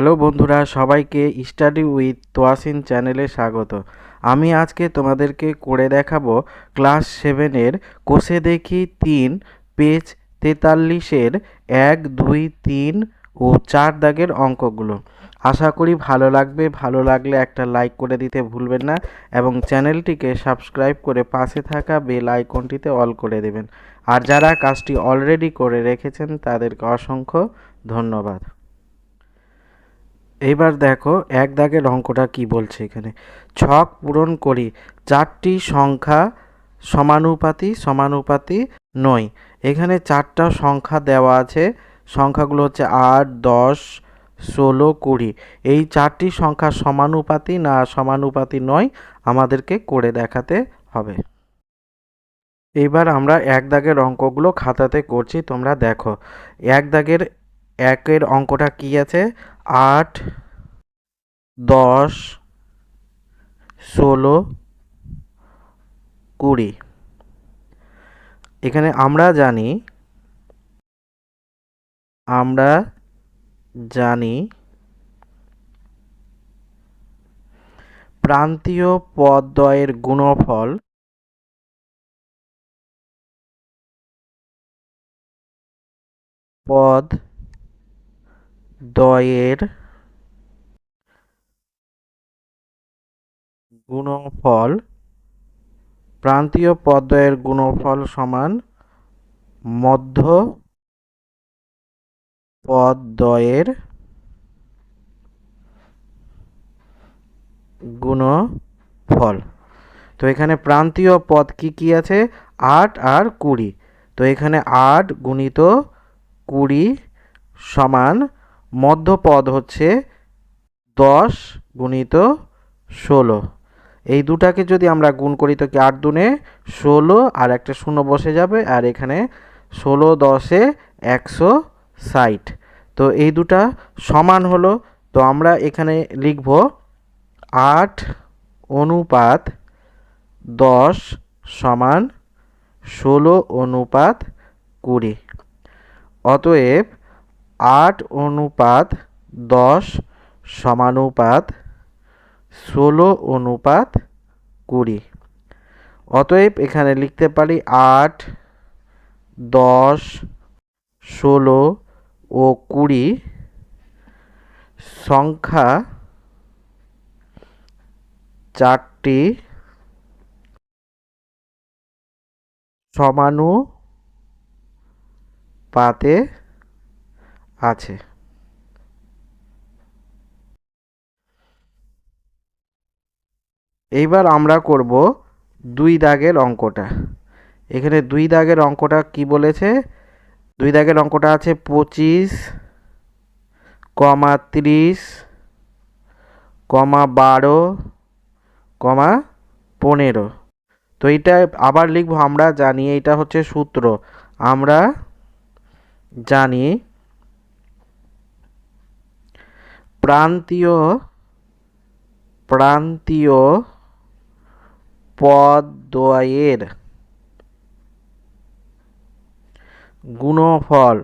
Hello বন্ধুরা, সবাইকে study with Toyasin চ্যানেলে স্বাগত। আমি আজকে তোমাদেরকে করে দেখাবো ক্লাস সেভেনের কোষে দেখি তিন, পেজ তেতাল্লিশের এক, দুই, তিন ও চার দাগের অঙ্কগুলো। আশা করি ভালো লাগবে, ভালো লাগলে একটা লাইক করে দিতে ভুলবেন না এবং চ্যানেলটিকে সাবস্ক্রাইব করে পাশে থাকা বেল আইকনটিতে অল করে দেবেন। আর যারা কাজটি অলরেডি করে রেখেছেন তাদেরকে অসংখ্য ধন্যবাদ। এইবার দেখো, এক দাগের অঙ্কটা কি বলছে এখানে? ছক পূরণ করি, চারটি সংখ্যা সমানুপাতি সমানুপাতি নয়। এখানে চারটা সংখ্যা দেওয়া আছে, সংখ্যাগুলো হচ্ছে আট, দশ, ষোলো, কুড়ি। এই চারটি সংখ্যা সমানুপাতি না সমানুপাতি নয়, আমাদেরকে করে দেখাতে হবে। এবার আমরা এক দাগের অঙ্কগুলো খাতাতে করছি, তোমরা দেখো। এক দাগের একের অঙ্কটা কি আছে? আট দশ ষোলো কুড়ি। এখানে আমরা জানি আমরা জানি প্রান্তীয় পদদ্বয়ের গুণফল পদ দ্বয়ের গুণফল প্রান্তীয় পদদ্বয়ের গুণফল সমান মধ্য পদদ্বয়ের গুণফল। তো এখানে প্রান্তীয় পদ কি কি আছে? আট আর কুড়ি। তো এখানে আট গুণিত কুড়ি সমান মধ্যপদ হচ্ছে দশ গুণিত ষোলো। এই দুটাকে যদি আমরা গুণ করি তো কি আট দুনে ষোলো আর একটা শূন্য বসে যাবে আর এখানে ষোলো দশে একশো ষাট। তো এই দুটা সমান হলো, তো আমরা এখানে লিখব আট অনুপাত দশ সমান ষোলো অনুপাত কুড়ি। অতএব আট অনুপাত দশ সমানুপাত ষোলো অনুপাত কুড়ি। অতএব এখানে লিখতে পারি আট, দশ, ষোলো ও কুড়ি সংখ্যা চারটি সমানুপাতে আছে। এইবার আমরা করব দুই দাগের অঙ্কটা। এখানে দুই দাগের অঙ্কটা কি বলেছে? দুই দাগের অঙ্কটা আছে পঁচিশ, কমা তিরিশ, কমা বারো, কমা পনেরো। তো এইটা আবার লিখব, আমরা জানি এটা হচ্ছে সূত্র। আমরা জানি প্রান্তীয় প্রান্তীয় পদদ্বয়ের গুণফল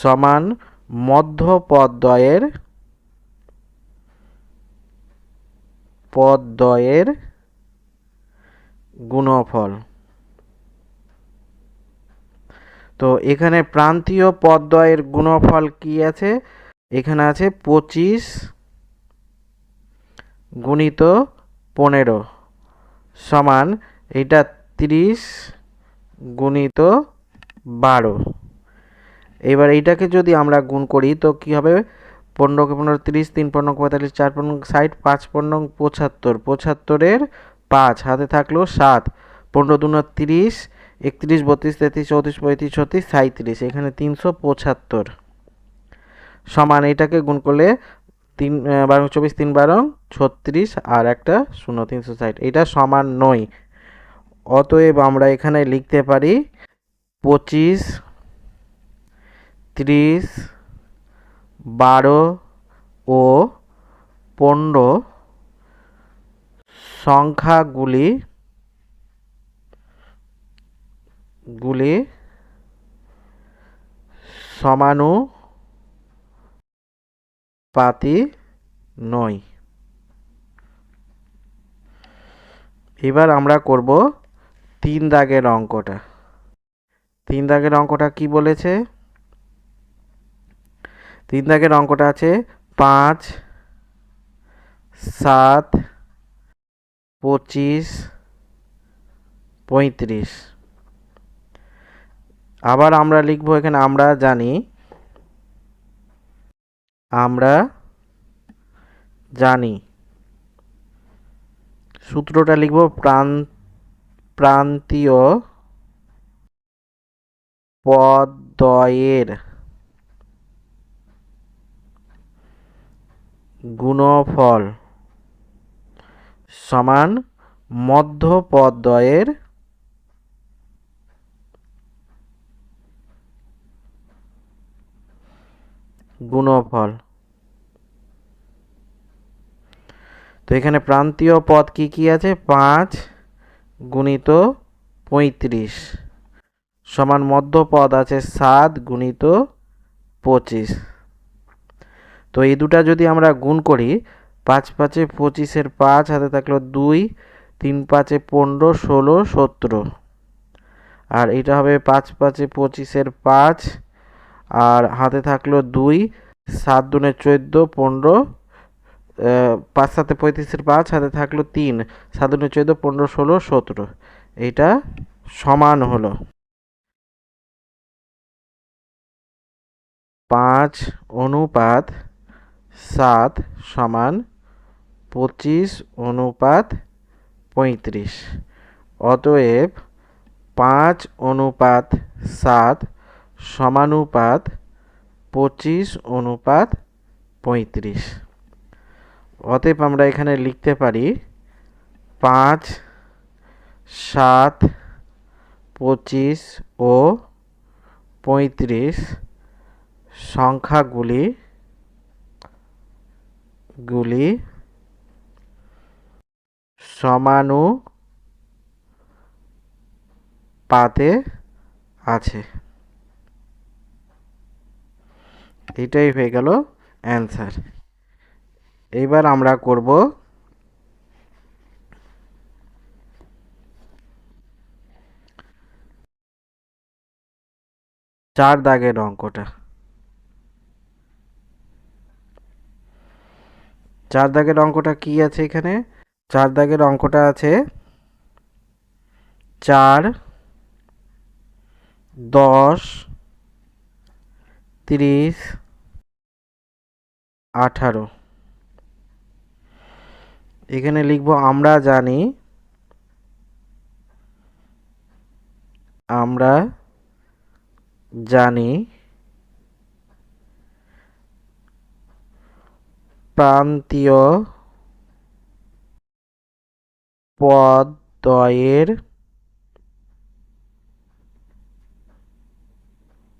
সমান মধ্য পদদ্বয়ের পদদ্বয়ের গুণফল। তো এখানে প্রান্তীয় পদদ্বয়ের গুণফল কি আছে? এখানে আছে পঁচিশ গুণিত পনেরো সমান এইটা তিরিশ গুণিত বারো। এবার এইটাকে যদি আমরা গুণ করি তো কী হবে? পনেরোকে পনেরো তিরিশ, তিন পনেরো পঁয়তাল্লিশ, চার পনেরো ষাট, পাঁচ পনেরো পঁচাত্তর। পঁচাত্তরের পাঁচ, হাতে থাকল সাত। পনেরো দুনো তিরিশ একত্রিশ, বত্রিশ, তেত্রিশ, চৌত্রিশ, পঁয়ত্রিশ, ছত্রিশ সাঁত্রিশ এখানে তিনশো পঁচাত্তর। সমান এটাকে গুণ করলে তিন বারো, চব্বিশ, তিন, বারো, ছত্রিশ, আর একটা শূন্য, তিনশো ষাট। এটা সমান নয়। অতএব আমরা এখানে লিখতে পারি পঁচিশ, ত্রিশ, বারো ও পনেরো সংখ্যাগুলি গুলি সমানু পাতি নই এবার আমরা করব তিন দাগের অঙ্কটা। তিন দাগের অঙ্কটা কি বলেছে? তিন দাগের অঙ্কটা আছে পাঁচ, সাত, পঁচিশ, পঁয়ত্রিশ। আবার আমরা লিখব এখানে, আমরা জানি আমরা জানি। সূত্রটা লিখব প্রাণ প্রান্তীয় পদদ্বয়ের গুণফল সমান মধ্যপদদ্বয়ের গুণফল। তো এখানে প্রান্তীয় পদ কি কি আছে? পাঁচ গুণিত পঁয়ত্রিশ। সমান মধ্যপদ আছে সাত গুণিত পঁচিশ। তো এই দুটা যদি আমরা গুণ করি, পাঁচ পাঁচে পঁচিশের পাঁচ, হাতে থাকল দুই, তিন পাঁচে পনেরো, ষোলো সতেরো আর এটা হবে পাঁচ পাঁচে পঁচিশের পাঁচ আর হাতে থাকল দুই, সাত দুনে চোদ্দ, পনেরো পাঁচ সাথে পঁয়ত্রিশের পাঁচ, হাতে থাকল তিন, সাত দুনে চোদ্দ, পনেরো, ষোলো, সতেরো। এইটা সমান হলো। পাঁচ অনুপাত সাত সমান পঁচিশ অনুপাত পঁয়ত্রিশ। অতএব পাঁচ অনুপাত সাত সমানুপাত পঁচিশ অনুপাত পঁয়ত্রিশ। অতএব আমরা এখানে লিখতে পারি পাঁচ, সাত, পঁচিশ ও পঁয়ত্রিশ সংখ্যাগুলি গুলি সমানুপাতে আছে। এটাই হয়ে গেল অ্যান্সার। এইবার আমরা করব চার দাগের অঙ্কটা। চার দাগের অঙ্কটা কি আছে এখানে? চার দাগের অঙ্কটা আছে চার, দশ তিরিশ আঠারো। এখানে লিখব আমরা জানি আমরা জানি প্রান্তীয় পদদ্বয়ের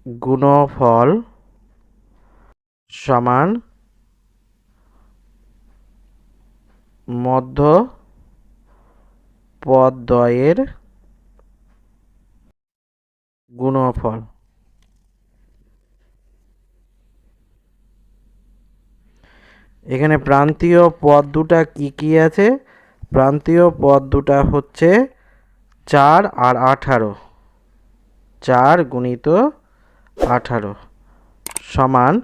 গুণফল সমান মধ্য পদদ্বয়ের গুণফল। এখানে প্রান্তীয় পদ দুটা কি কি আছে? প্রান্তীয় পদ দুটা হচ্ছে চার আর আঠারো। চার গুণিত আঠারো। সমান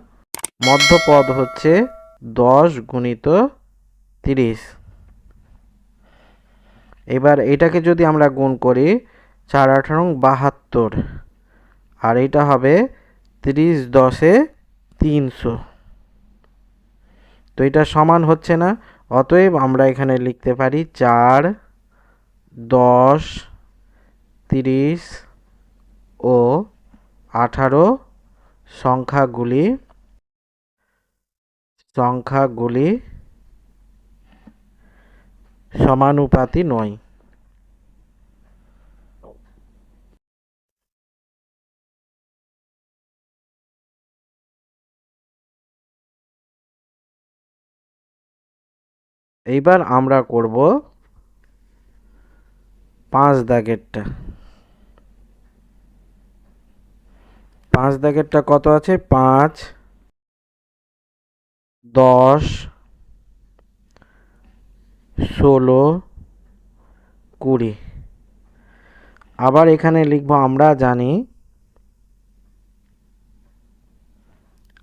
মধ্যপদ হচ্ছে দশ গুণিত তিরিশ। এবার এটাকে যদি আমরা গুণ করি, চার আঠারো বাহাত্তর, আর এটা হবে তিরিশ দশে তিনশো। তো এটা সমান হচ্ছে না, অতএব আমরা এখানে লিখতে পারি চার, দশ, তিরিশ ও আঠারো সংখ্যাগুলি সংখ্যাগুলি সমানুপাতি নয়। এইবার আমরা করব পাঁচ দাগেরটা। পাঁচ দাগেরটা কত আছে? পাঁচ দশ ষোলো কুড়ি। আবার এখানে লিখব আমরা জানি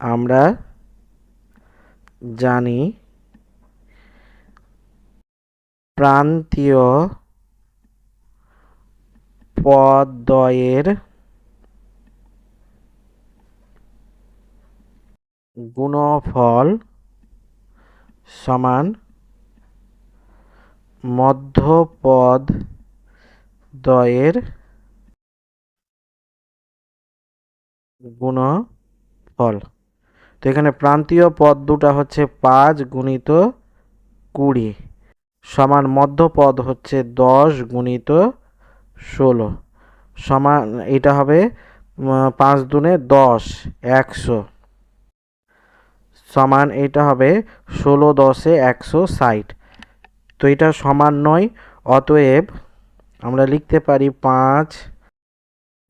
আমরা জানি প্রান্তীয় পদদ্বয়ের গুণফল সমান মধ্যপদ দ্বয়ের গুণফল। তো এখানে প্রান্তীয় পদ দুটা হচ্ছে পাঁচ গুণিত কুড়ি। সমান মধ্যপদ হচ্ছে দশ গুণিত ষোলো। সমান, এটা হবে পাঁচ দুনে দশ, একশো। সমান এটা হবে ষোলো দশে একশো ষাট। তো এটা সমান নয়, অতএব আমরা লিখতে পারি পাঁচ,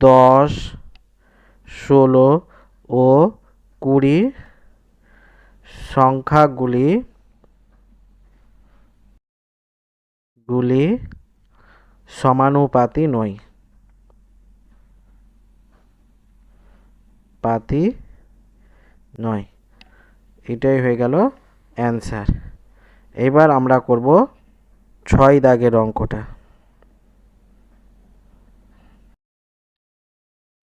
দশ, ষোলো ও কুড়ি সংখ্যাগুলি গুলি সমানুপাতি নয়। পাতি নয়। এটাই হয়ে গেল অ্যান্সার। এবার আমরা করব ছয় দাগের অঙ্কটা।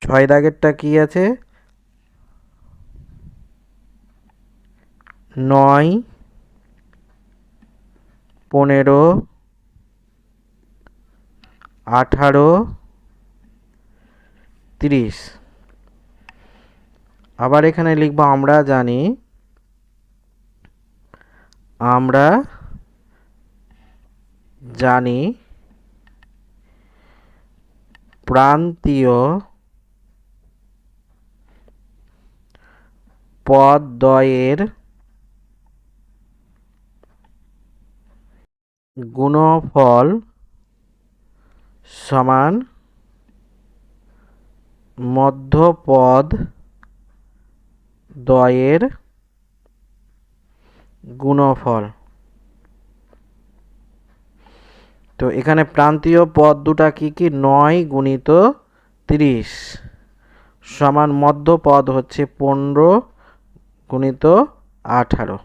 ছয় দাগেরটা কি আছে? নয়, পনেরো, আঠারো, তিরিশ। আবার এখানে লিখব, আমরা জানি আমরা জানি প্রান্তীয় পদদ্বয়ের গুণফল সমান মধ্যপদ দ্বয়ের গুণফল। তো এখানে প্রান্তীয় পদ দুটা কি কি? নয় গুণিত তিরিশ। সমান মধ্য পদ হচ্ছে পনেরো গুণিত আঠারো।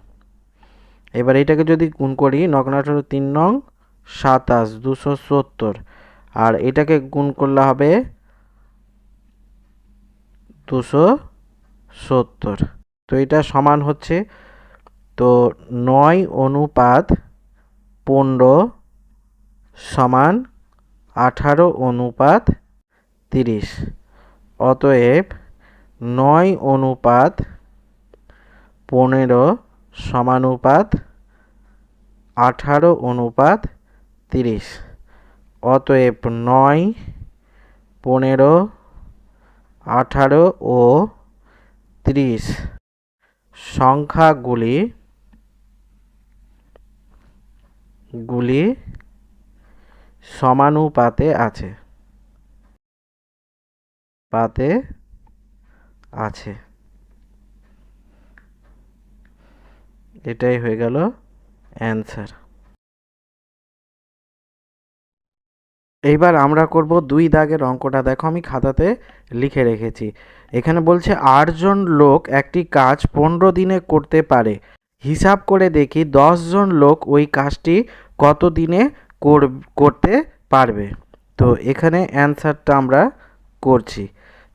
এবার এটাকে যদি গুণ করি নগ্ন আঠারো তিন নং সাতাশ, দুশো সত্তর। আর এটাকে গুণ করলে হবে দুশো সত্তর। তো এটা সমান হচ্ছে তো নয় অনুপাত পনেরো সমান আঠারো অনুপাত তিরিশ। অতএব নয় অনুপাত পনেরো সমানুপাত আঠারো অনুপাত তিরিশ। অতএব নয়, পনেরো, আঠারো ও ত্রিশ সংখ্যাগুলি গুলি সমানুপাতে আছে। পাতে আছে। এটাই হয়ে গেল অ্যান্সার। এইবার আমরা করব দুই দাগের অঙ্কটা। দেখো আমি খাতাতে লিখে রেখেছি। এখানে বলছে, আটজন লোক একটি কাজ পনেরো দিনে করতে পারে। হিসাব করে দেখি জন লোক ওই কাজটি কত দিনে করতে পারবে? তো এখানে অ্যান্সারটা আমরা করছি।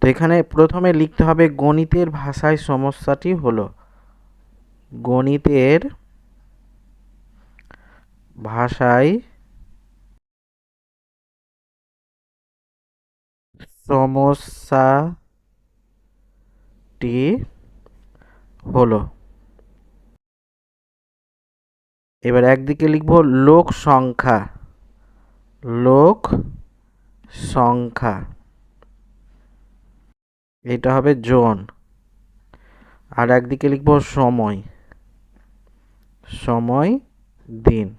তো এখানে প্রথমে লিখতে হবে, গণিতের ভাষায় সমস্যাটি হলো। গণিতের ভাষায় সমস্যাটি হলো। এবার একদিকে লিখব লোক সংখ্যা। লোক সংখ্যা। এটা হবে জন। আর একদিকে লিখব সময়। সময়, দিন।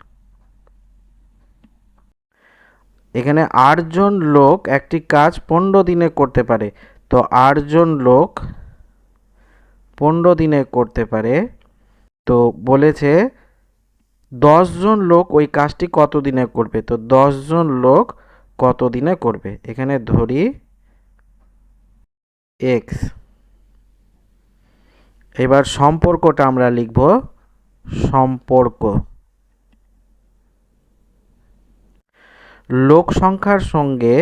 এখানে আটজন লোক একটি কাজ পনেরো দিনে করতে পারে। তো আটজন লোক পনেরো দিনে করতে পারে। তো বলেছে জন লোক ওই কাজটি কত দিনে করবে? তো জন লোক কত দিনে করবে? এখানে ধরি এক্স এবার সম্পর্কটা আমরা লিখব সম্পর্ক। লোক সংখ্যার সঙ্গে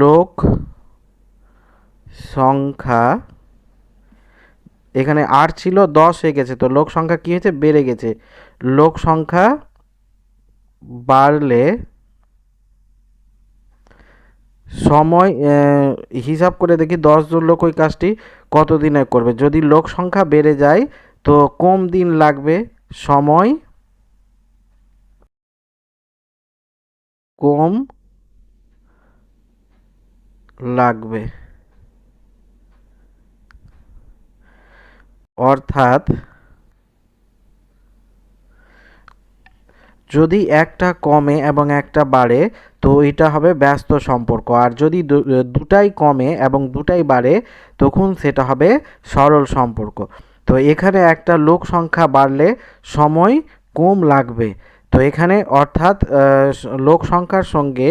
লোক সংখ্যা এখানে আট ছিল দশ হয়ে গেছে, তো লোক সংখ্যা কী হয়েছে? বেড়ে গেছে। লোক সংখ্যা বাড়লে সময় হিসাব করে দেখি দশজন লোক ওই কাজটি কত দিনে করবে। যদি লোক সংখ্যা বেড়ে যায়, তো কম দিন লাগবে, সময় কম লাগবে। অর্থাৎ যদি একটা কমে এবং একটা বাড়ে, তো এটা হবে ব্যস্ত সম্পর্ক। আর যদি দুটাই কমে এবং দুটাই বাড়ে, তখন সেটা হবে সরল সম্পর্ক। তো এখানে একটা লোক সংখ্যা বাড়লে সময় কম লাগবে। তো এখানে অর্থাৎ লোক সংখ্যার সঙ্গে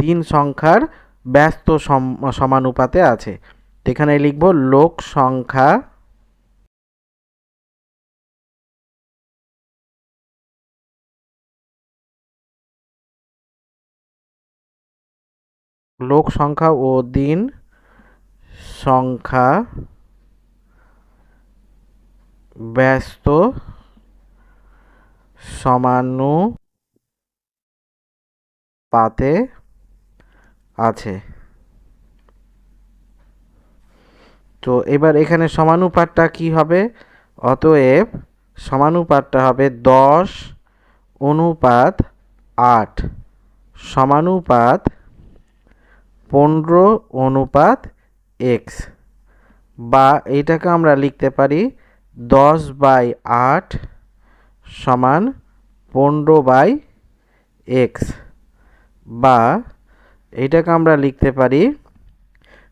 দিন সংখ্যার ব্যস্ত সমানুপাতে আছে। এখানে লিখব লোক সংখ্যা লোক সংখ্যা ও দিন সংখ্যা ব্যস্ত সমানুপাতে আছে। তো এবার এখানে সমানুপাতটা কি হবে? অতএব সমানুপাতটা হবে দশ অনুপাত আট। সমানুপাত পনেরো অনুপাত এক্স বা এইটাকে আমরা লিখতে পারি দশ বাই আট সমান পনেরো বাই এক্স বা এইটাকে আমরা লিখতে পারি,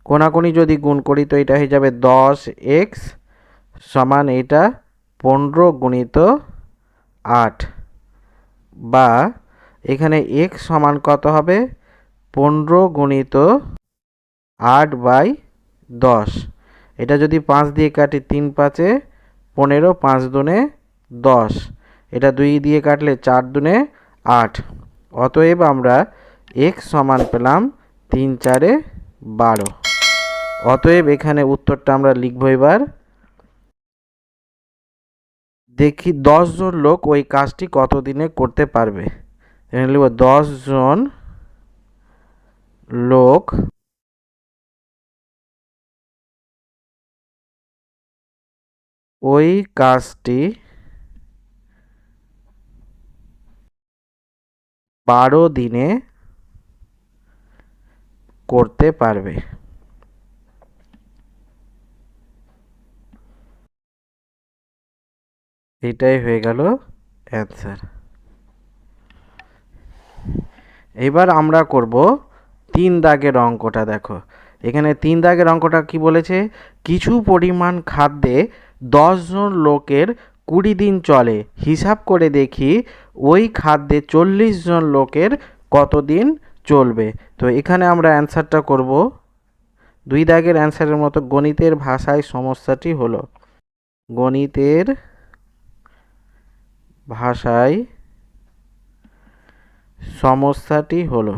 কোনাকুনি যদি গুণ করি তো এটা হয়ে যাবে দশ এক্স সমান এটা পনেরো গুণিত আট বা এখানে এক্স সমান কত হবে? পনেরো গুণিত আট বাই দশ। এটা যদি পাঁচ দিয়ে কাটি তিন পাঁচে পনেরো, পাঁচ দুনে দশ। এটা দুই দিয়ে কাটলে চার দুনে আট। অতএব আমরা এক্স সমান পেলাম তিন চারে বারো। অতএব এখানে উত্তরটা আমরা লিখব এবার। দেখি জন লোক ওই কাজটি কতদিনে করতে পারবে? লিখব জন লোক ওই কাজটি বারো দিনে করতে পারবে। এটাই হয়ে গেল অ্যান্সার এবার আমরা করব তিন দাগের অঙ্কটা দেখো। এখানে তিন দাগের অঙ্কটা কি বলেছে? কিছু পরিমাণ খাদ্যে দশজন লোকের কুড়ি দিন চলে। হিসাব করে দেখি, ওই খাদ্যে চল্লিশ জন লোকের কতদিন চলবে? তো এখানে আমরা অ্যান্সারটা করব। দুই দাগের অ্যান্সারের মতো গণিতের ভাষায় সমস্যাটি হলো, গণিতের ভাষায় সমস্যাটি হলো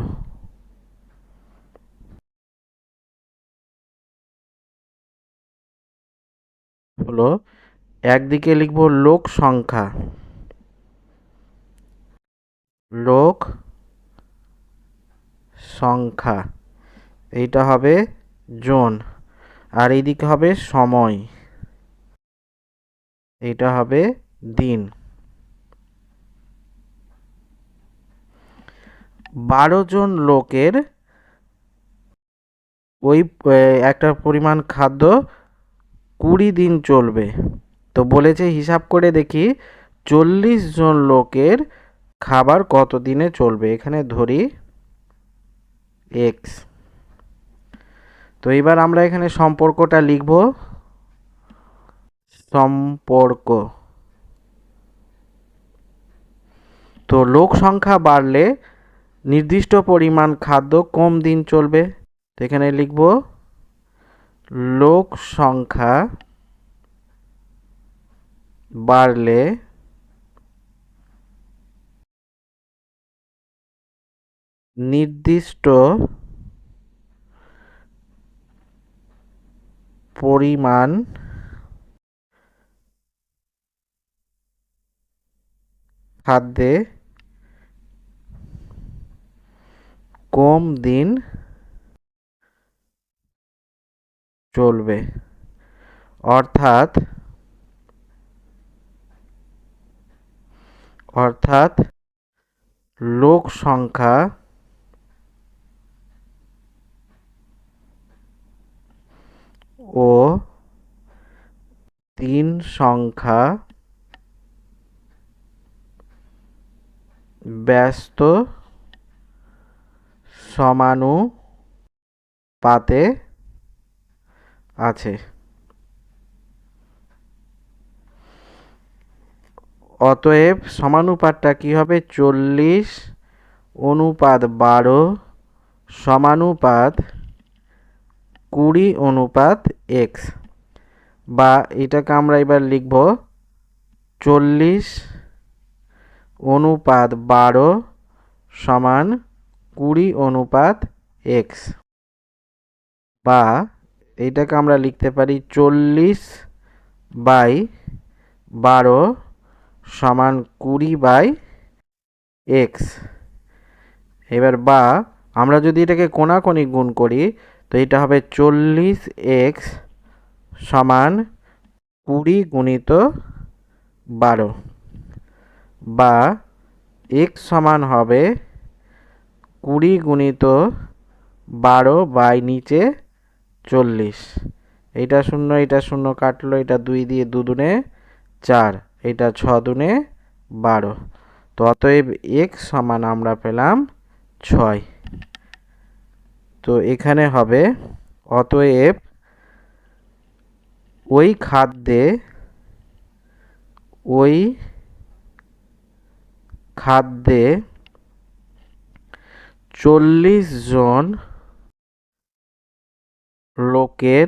হলো, একদিকে লিখব লোক সংখ্যা। লোক সংখ্যা, এইটা হবে জোন, আর এইদিকে হবে সময়। এইটা হবে দিন। বারো জন লোকের ওই একটা পরিমাণ খাদ্য কুড়ি দিন চলবে। তো বলেছে, হিসাব করে দেখি, চল্লিশ জন লোকের খাবার কত দিনে চলবে? এখানে ধরি এক্স। তো এবার আমরা এখানে সম্পর্কটা লিখব। সম্পর্ক। তো লোক সংখ্যা বাড়লে নির্দিষ্ট পরিমাণ খাদ্য কম দিন চলবে। তো এখানে লিখব লোক সংখ্যা বাড়লে নির্দিষ্ট পরিমাণ খাদ্যে কম দিন চলবে। অর্থাৎ অর্থাৎ লোক সংখ্যা ও দিন সংখ্যা ব্যস্ত সমানুপাতে আছে। অতএব সমানুপাতটা কি হবে? চল্লিশ অনুপাত বারো সমানুপাত কুড়ি অনুপাত এক্স বা এটাকে আমরা এবার লিখব চল্লিশ অনুপাত বারো সমান কুড়ি অনুপাত এক্স বা এটাকে আমরা লিখতে পারি চল্লিশ বাই বারো সমান কুড়ি বাই এক্স। এবার বা, আমরা যদি এটাকে কোনাকোনি গুণ করি, তো এটা হবে চল্লিশ এক্স সমান কুড়ি গুণিত বারো। বা, এক্স সমান হবে কুড়ি গুণিত বারো বাই নিচে চল্লিশ। এইটা শূন্য এটা শূন্য কাটলো এটা দুই দিয়ে দুদুনে চার এটা ছ দুনে বারো। তো অতএব এক্স সমান আমরা পেলাম ছয়। তো এখানে হবে, অতএব ওই খাদ্যে ওই খাদ্যে চল্লিশ জন লোকের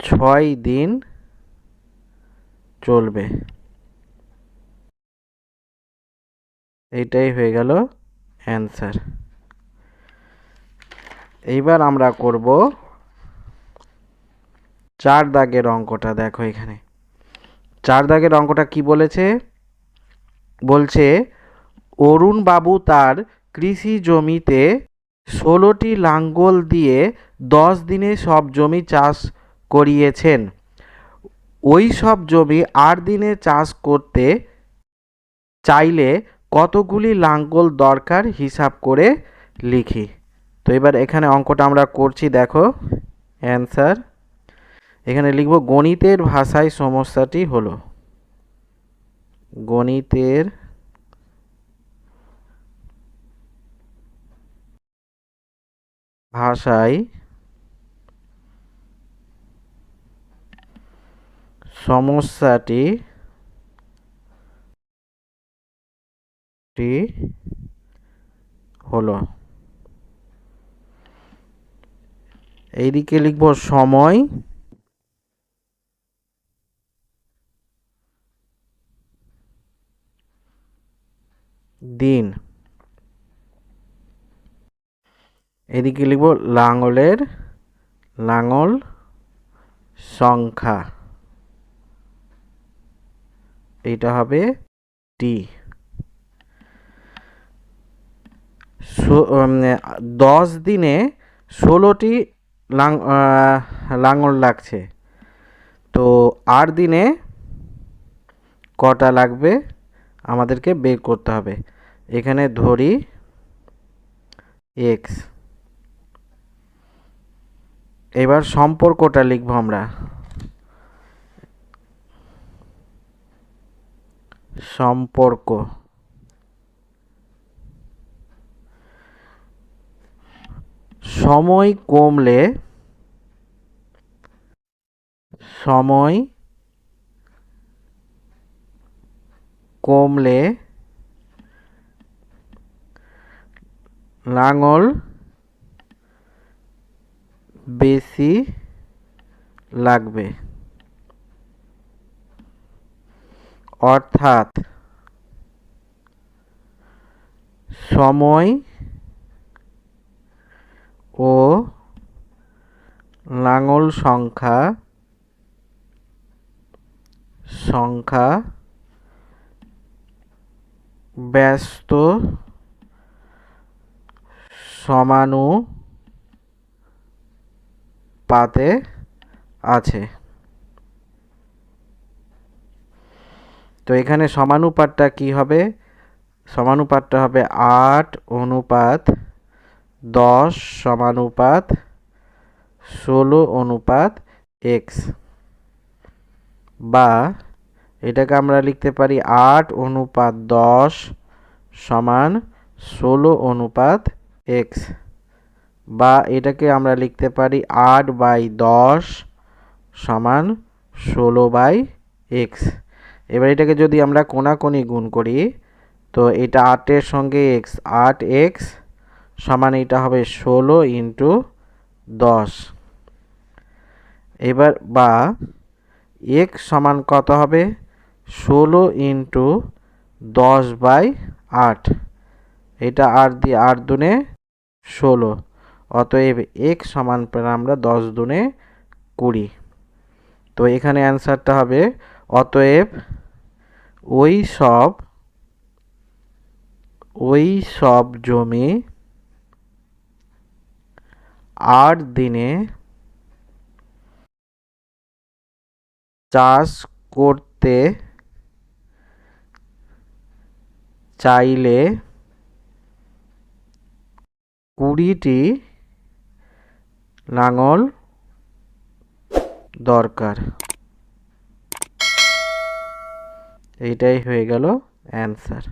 ছয় দিন চলবে। এইটাই হয়ে গেল অ্যান্সার। এইবার আমরা করব চার দাগের অঙ্কটা। দেখো এখানে। চার দাগের অঙ্কটা কি বলেছে? বলছে, অরুণ বাবু তার কৃষি জমিতে ষোলোটি লাঙ্গল দিয়ে দশ দিনে সব জমি চাষ করিয়েছেন। ওই সব জমি আট দিনে চাষ করতে চাইলে কতগুলি লাঙ্গল দরকার হিসাব করে লিখি। তো এবার এখানে অঙ্কটা আমরা করছি, দেখো, অ্যান্সার। এখানে লিখব, গণিতের ভাষায় সমস্যাটি হলো, গণিতের ভাষায় সমস্যাটি হলো। এইদিকে লিখব সময়। দিন। এদিকে লিখব লাঙলের, লাঙল সংখ্যা। এইটা হবে টি। দশ দিনে ষোলোটি লাঙল লাগছে। তো আট দিনে কটা লাগবে আমাদেরকে বের করতে হবে? এখানে ধরি এক্স। এবার সম্পর্কটা লিখব আমরা। সম্পর্ক। সময় কমলে সময় কমলে লাঙল বেশি লাগবে। অর্থাৎ সময় ও লাঙল সংখ্যা সংখ্যা ব্যস্ত সমানুপাতে আছে। তো এখানে সমানুপাতটা কি হবে? সমানুপাতটা হবে আট অনুপাত দশ সমানুপাত ষোলো অনুপাত এক্স বা এটাকে আমরা লিখতে পারি আট অনুপাত দশ সমান ষোলো অনুপাত এক্স বা এটাকে আমরা লিখতে পারি আট বাই দশ সমান ষোলো বাই এক্স। এবার এটাকে যদি আমরা কোনাকুনি গুণ করি, তো এটা আটের সঙ্গে এক্স, আট এক্স সমান এটা হবে ষোলো ইন্টু দশ। এবার বা এক্স সমান কত হবে? ষোলো ইন্টু দশ বাই আট। এটা আট দিয়ে আট দুনে ষোলো। অতএব এক্স সমান পেলাম আমরা দশ দুনে কুড়ি। তো এখানে অ্যান্সারটা হবে, অতএব ওই সব ওই সব জমি আট দিনে চাষ করতে চাইলে কুড়িটি লাঙল দরকার। এইটাই হয়ে গেল অ্যান্সার